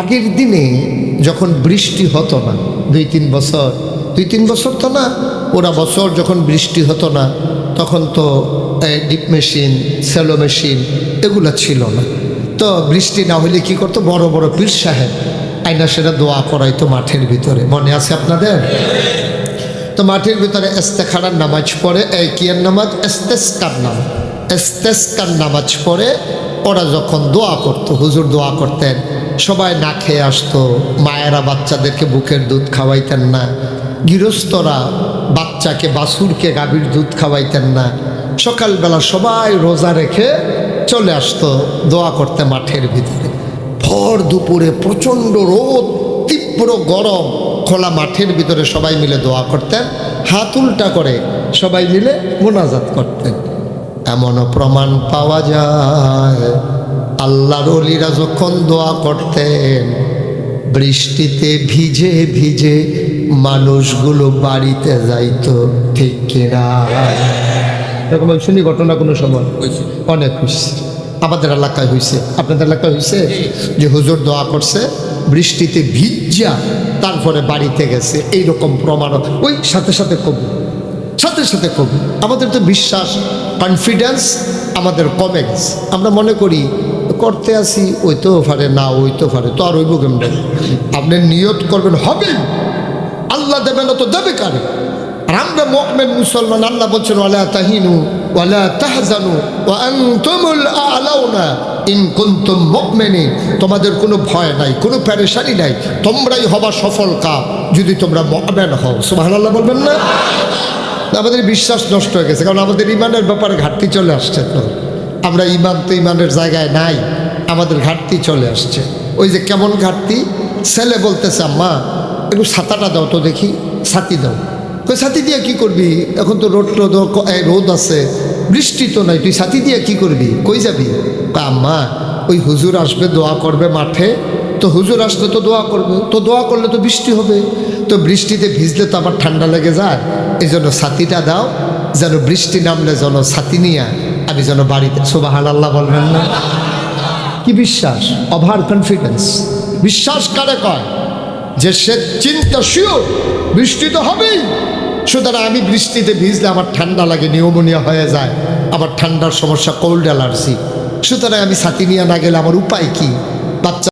আগের দিনে যখন বৃষ্টি হতো না, দুই তিন বছর, দুই তিন বছর তো না ওরা বছর যখন বৃষ্টি হতো না, তখন তো ডিপ মেশিন, সেলো মেশিন এগুলো ছিল না। তো বৃষ্টি না হলে কি করতো? বড় বড় পীর সাহেব আইনা সেটা দোয়া করাইতো মাঠের ভিতরে। মনে আছে আপনাদের? তো মাঠের ভিতরে এস্তেখারার নামাজ পড়ে, এই কিয়ার নামাজ? এস্তেস্কার নামাজ এস্তেস্কার নামাজ পড়ে, ওরা যখন দোয়া করতো, হুজুর দোয়া করতেন সবাই না খেয়ে আসতো, মায়েরা বাচ্চাদেরকে বুকের দুধ খাওয়াইতেন না, গৃহস্থরা বাচ্চাকে বাসুরকে গাভীর দুধ খাওয়াইতেন না। সকালবেলা সবাই রোজা রেখে চলে আসতো দোয়া করতে মাঠের ভিতরে। ভর দুপুরে প্রচণ্ড রোদ, তীব্র গরম, খোলা মাঠের ভিতরে সবাই মিলে দোয়া করতেন, হাত উল্টা করে সবাই মিলে মোনাজাত করতেন। এমনও প্রমাণ পাওয়া যায়। আল্লাহর অলিরা যখন দোয়া করতেন বৃষ্টিতে ভিজে ভিজে মানুষগুলো বাড়িতে যাইত ঠিক কিনা? এরকম শুনি ঘটনা কোনো সময়? অনেক হয়েছে। আমাদের এলাকায় হয়েছে। আপনাদের এলাকায় হয়েছে? যে হুজুর দোয়া করছে বৃষ্টিতে ভিজা তারপরে বাড়িতে গেছে এইরকম প্রমাণ। ওই সাথে সাথে কবু। সাথে সাথে কবু। আমাদের তো বিশ্বাস কনফিডেন্স আমাদের কমে গেছে। আমরা মনে করি করতে আসি ওই তো পারে, না ওই তো পারে, তো আর ওইব কেমন? আপনি নিয়ত করবেন হবে আল্লাহ দেবে না তো দেবে কারে? আর আমরা মুমিন মুসলমান, আল্লাহ বলছেন, ওয়ালা তাহিনু, ওয়ালা তাহজানু, ওয়া আনতুমুল আলাউনা ইন কুনতুম মুমিনিন। তোমাদের কোনো ভয় নাই, কোনো প্যারেশানি নাই, তোমরাই হবা সফল কাপ, যদি তোমরা মুমিন হও। সুবহানাল্লাহ বলবেন না? আমাদের বিশ্বাস নষ্ট হয়ে গেছে, কারণ আমাদের ইমানের ব্যাপারে ঘাটতি চলে আসছে। তো আমরা ইমান তো ইমানের জায়গায় নাই, আমাদের ঘাটতি চলে আসছে। ওই যে কেমন ঘাটতি? ছেলে বলতেছে, আম্মা, একটু ছাতাটা দাও তো দেখি, ছাতি দাও। তো ছাতি দিয়ে কি করবি? এখন তো রোদ রোদ রোদ আছে, বৃষ্টি তো নাই, তুই ছাতি দিয়ে কি করবি? কই যাবি? আম্মা, ওই হুজুর আসবে, দোয়া করবে মাঠে। তো হুজুর আসলে তো দোয়া করবে, তো দোয়া করলে তো বৃষ্টি হবে। তো বৃষ্টিতে ভিজলে তো আবার ঠান্ডা লেগে যায়। এই জন্য ছাতিটা দাও, যেন বৃষ্টি নামলে যেন ছাতি নিয়ে আমি যেন বাড়িতে সোবাহান আল্লাহ বলবেন না। কি বিশ্বাস? ওভার কনফিডেন্স বিশ্বাস কারে কয়? যে সে চিন্তা শিওর বৃষ্টি তো হবেই। সুতরাং আমি বৃষ্টিতে ভিজলে আমার ঠান্ডা লাগে, নিউমোনিয়া হয়ে যায়। আবার ঠান্ডার সমস্যা কোল্ড অ্যালার্জি সুতরাং আমি ছাতি নিয়ে না গেলে আমার উপায় কি? বাচ্চা